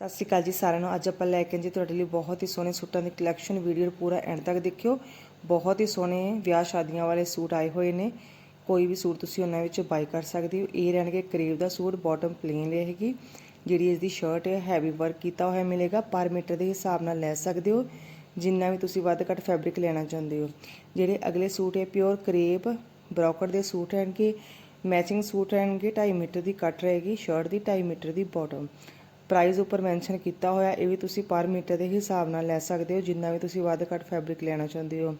ਸਤਿ ਸ਼੍ਰੀ ਅਕਾਲ ਜੀ ਸਾਰਿਆਂ ਨੂੰ। ਅੱਜ ਆਪਾਂ ਲੈ ਕੇ ਆਏ ਜੀ ਤੁਹਾਡੇ ਲਈ ਬਹੁਤ ਹੀ ਸੋਹਣੇ ਸੂਟਾਂ ਦੀ ਕਲੈਕਸ਼ਨ ਵੀਡੀਓ ਪੂਰਾ ਐਂਡ ਤੱਕ ਦੇਖਿਓ। ਬਹੁਤ ਹੀ ਸੋਹਣੇ ਵਿਆਹ ਸ਼ਾਦੀਆਂ ਵਾਲੇ ਸੂਟ ਆਏ ਹੋਏ ਨੇ। ਕੋਈ ਵੀ ਸੂਟ ਤੁਸੀਂ ਉਹਨਾਂ ਵਿੱਚ ਬਾਈ ਕਰ ਸਕਦੇ ਹੋ। ਇਹ ਰਹਿਣਗੇ ਕਰੇਵ ਦਾ ਸੂਟ ਬਾਟਮ ਪਲੇਨ ਰਹੇਗੀ ਜਿਹੜੀ ਇਸ ਦੀ ਸ਼ਰਟ ਹੈ ਹੈਵੀ ਵਰਕ ਕੀਤਾ ਹੋਇਆ ਮਿਲੇਗਾ। ਪਰ ਮੀਟਰ ਦੇ ਹਿਸਾਬ ਨਾਲ ਲੈ ਸਕਦੇ ਹੋ। ਜਿੰਨਾ ਵੀ ਤੁਸੀਂ ਵੱਧ ਘੱਟ ਫੈਬਰਿਕ ਲੈਣਾ ਚਾਹੁੰਦੇ ਹੋ। ਜਿਹੜੇ ਅਗਲੇ ਸੂਟ ਹੈ ਪਿਓਰ ਕਰੇਪ ਬ੍ਰੋਕਰ ਦੇ ਸੂਟ ਰਹਿਣਗੇ। ਮੈਚਿੰਗ ਸੂਟ ਰਹਿਣਗੇ 2.5 ਮੀਟਰ ਦੀ ਕੱਟ ਰਹੇਗੀ। ਸ਼ਰਟ ਦੀ 2.5 ਮੀਟਰ ਦੀ ਬਾਟਮ ਪ੍ਰਾਈਸ ਉੱਪਰ ਮੈਂਸ਼ਨ ਕੀਤਾ ਹੋਇਆ, ਇਹ ਵੀ ਤੁਸੀਂ ਪਰ ਮੀਟਰ ਦੇ ਹਿਸਾਬ ਨਾਲ ਲੈ ਸਕਦੇ ਹੋ, ਜਿੰਨਾ ਵੀ ਤੁਸੀਂ ਵੱਧ ਘੱਟ ਫੈਬਰਿਕ ਲੈਣਾ ਚਾਹੁੰਦੇ ਹੋ।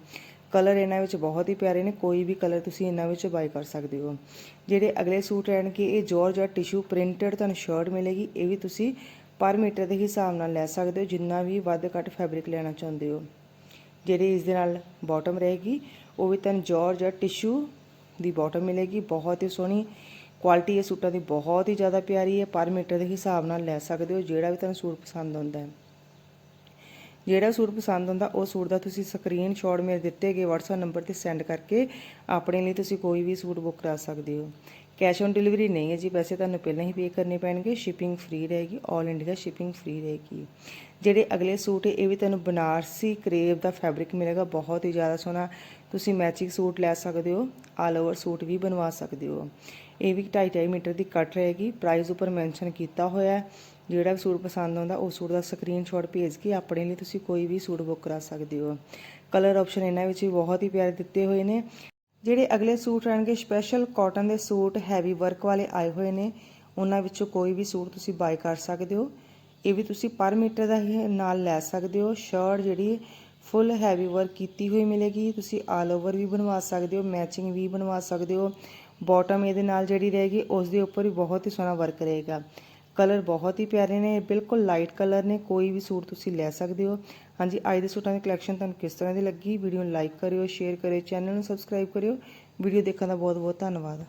ਕਲਰ ਇਹਨਾਂ ਵਿੱਚ ਬਹੁਤ ਹੀ ਪਿਆਰੇ ਨੇ, ਕੋਈ ਵੀ ਕਲਰ ਤੁਸੀਂ ਇਹਨਾਂ ਵਿੱਚ ਬਾਈ ਕਰ ਸਕਦੇ ਹੋ। ਜਿਹੜੇ ਅਗਲੇ ਸੂਟ ਰਹਿਣਗੇ, ਇਹ ਜਾਰਜਟ ਟਿਸ਼ੂ ਪ੍ਰਿੰਟਡ ਤੁਹਾਨੂੰ ਸ਼ਰਟ ਮਿਲੇਗੀ, ਇਹ ਵੀ ਤੁਸੀਂ ਪਰ ਮੀਟਰ ਦੇ ਹਿਸਾਬ ਨਾਲ ਲੈ ਸਕਦੇ ਹੋ, ਜਿੰਨਾ ਵੀ ਵੱਧ ਘੱਟ ਫੈਬਰਿਕ ਲੈਣਾ ਚਾਹੁੰਦੇ ਹੋ। ਜਿਹੜੀ ਇਸ ਦੇ ਨਾਲ ਬਾਟਮ ਰਹੇਗੀ, ਉਹ ਵੀ ਤੁਹਾਨੂੰ ਜਾਰਜਟ ਟਿਸ਼ੂ ਦੀ ਬਾਟਮ ਮਿਲੇਗੀ, ਬਹੁਤ ਹੀ ਸੋਹਣੀ ਕੁਆਲਿਟੀ ਇਹ ਸੂਟਾਂ ਦੀ ਬਹੁਤ ਹੀ ਜ਼ਿਆਦਾ ਪਿਆਰੀ ਹੈ, ਪਰ ਮੀਟਰ ਦੇ ਹਿਸਾਬ ਨਾਲ ਲੈ ਸਕਦੇ ਹੋ, ਜਿਹੜਾ ਵੀ ਤੁਹਾਨੂੰ ਸੂਟ ਪਸੰਦ ਆਉਂਦਾ ਹੈ। ਜਿਹੜਾ ਸੂਟ ਪਸੰਦ ਆਉਂਦਾ, ਉਹ ਸੂਟ ਦਾ ਤੁਸੀਂ ਸਕਰੀਨਸ਼ਾਟ ਮੇਰੇ ਦਿੱਤੇ ਗਏ WhatsApp ਨੰਬਰ ਤੇ ਸੈਂਡ ਕਰਕੇ ਆਪਣੇ ਲਈ ਤੁਸੀਂ ਕੋਈ ਵੀ ਸੂਟ ਬੁੱਕ ਕਰਾ ਸਕਦੇ ਹੋ। ਕੈਸ਼ ਔਨ ਡਿਲੀਵਰੀ ਨਹੀਂ ਹੈ ਜੀ, ਪੈਸੇ ਤੁਹਾਨੂੰ ਪਹਿਲਾਂ ਹੀ ਪੇ ਕਰਨੇ ਪੈਣਗੇ ਸ਼ਿਪਿੰਗ ਫ੍ਰੀ ਰਹੇਗੀ 올 ਇੰਡੀਆ ਸ਼ਿਪਿੰਗ ਫ੍ਰੀ ਰਹੇਗੀ। ਜਿਹੜੇ ਅਗਲੇ ਸੂਟ ਹੈ, ਇਹ ਵੀ ਤੁਹਾਨੂੰ ਬਨਾਰਸੀ ਕਰੇਵ ਦਾ ਫੈਬਰਿਕ ਮਿਲੇਗਾ, ਬਹੁਤ ਹੀ ਜ਼ਿਆਦਾ ਸੋਹਣਾ। ਤੁਸੀਂ ਮੈਚਿੰਗ ਸੂਟ ਲੈ ਸਕਦੇ ਹੋ ਆਲ ਓਵਰ ਸੂਟ ਵੀ ਬਣਵਾ ਸਕਦੇ ਹੋ। ਇਹ ਵੀ 2.5 ਮੀਟਰ ਦੀ ਕੱਟ ਰਹੇਗੀ ਪ੍ਰਾਈਸ ਉੱਪਰ ਮੈਂਸ਼ਨ ਕੀਤਾ ਹੋਇਆ ਹੈ। ਜਿਹੜਾ ਵੀ ਸੂਟ ਪਸੰਦ ਆਉਂਦਾ, ਉਹ ਸੂਟ ਦਾ ਸਕਰੀਨਸ਼ਾਟ ਭੇਜ ਕੇ ਆਪਣੇ ਲਈ ਤੁਸੀਂ ਕੋਈ ਵੀ ਸੂਟ ਬੁੱਕ ਕਰਾ ਸਕਦੇ ਹੋ। ਕਲਰ ਆਪਸ਼ਨ ਇਹਨਾਂ ਵਿੱਚ ਵੀ ਬਹੁਤ ਹੀ ਪਿਆਰੇ ਦਿੱਤੇ ਹੋਏ ਨੇ। ਜਿਹੜੇ ਅਗਲੇ ਸੂਟ ਰਹਿਣਗੇ ਸਪੈਸ਼ਲ ਕਾਟਨ ਦੇ ਸੂਟ ਹੈਵੀ ਵਰਕ ਵਾਲੇ ਆਏ ਹੋਏ ਨੇ। ਉਹਨਾਂ ਵਿੱਚੋਂ ਕੋਈ ਵੀ ਸੂਟ ਤੁਸੀਂ ਬਾਈ ਕਰ ਸਕਦੇ ਹੋ। ਇਹ ਵੀ ਤੁਸੀਂ ਪਰ ਮੀਟਰ ਦਾ ਹੀ ਨਾਲ ਲੈ ਸਕਦੇ ਹੋ। ਸ਼ਰਟ ਜਿਹੜੀ ਫੁੱਲ ਹੈਵੀ ਵਰਕ ਕੀਤੀ ਹੋਈ ਮਿਲੇਗੀ। ਤੁਸੀਂ ਆਲ ਓਵਰ ਵੀ ਬਣਵਾ ਸਕਦੇ ਹੋ ਮੈਚਿੰਗ ਵੀ ਬਣਵਾ ਸਕਦੇ ਹੋ। ਬਾਟਮ ਇਹਦੇ ਨਾਲ ਜਿਹੜੀ ਰਹੇਗੀ ਉਸ ਦੇ ਉੱਪਰ ਵੀ ਬਹੁਤ ਹੀ ਸੋਹਣਾ ਵਰਕ ਰਹੇਗਾ। ਕਲਰ ਬਹੁਤ ਹੀ ਪਿਆਰੇ ਨੇ, ਬਿਲਕੁਲ ਲਾਈਟ ਕਲਰ ਨੇ, ਕੋਈ ਵੀ ਸੂਟ ਤੁਸੀਂ ਲੈ ਸਕਦੇ ਹੋ। ਹਾਂਜੀ, ਅੱਜ ਦੇ ਸੂਟਾਂ ਦੀ ਕਲੈਕਸ਼ਨ ਤੁਹਾਨੂੰ ਕਿਸ ਤਰ੍ਹਾਂ ਦੀ ਲੱਗੀ? ਵੀਡੀਓ ਨੂੰ ਲਾਈਕ ਕਰਿਓ ਸ਼ੇਅਰ ਕਰਿਓ ਚੈਨਲ ਨੂੰ ਸਬਸਕ੍ਰਾਈਬ ਕਰਿਓ। ਵੀਡੀਓ ਦੇਖਣ ਦਾ ਬਹੁਤ ਬਹੁਤ ਧੰਨਵਾਦ।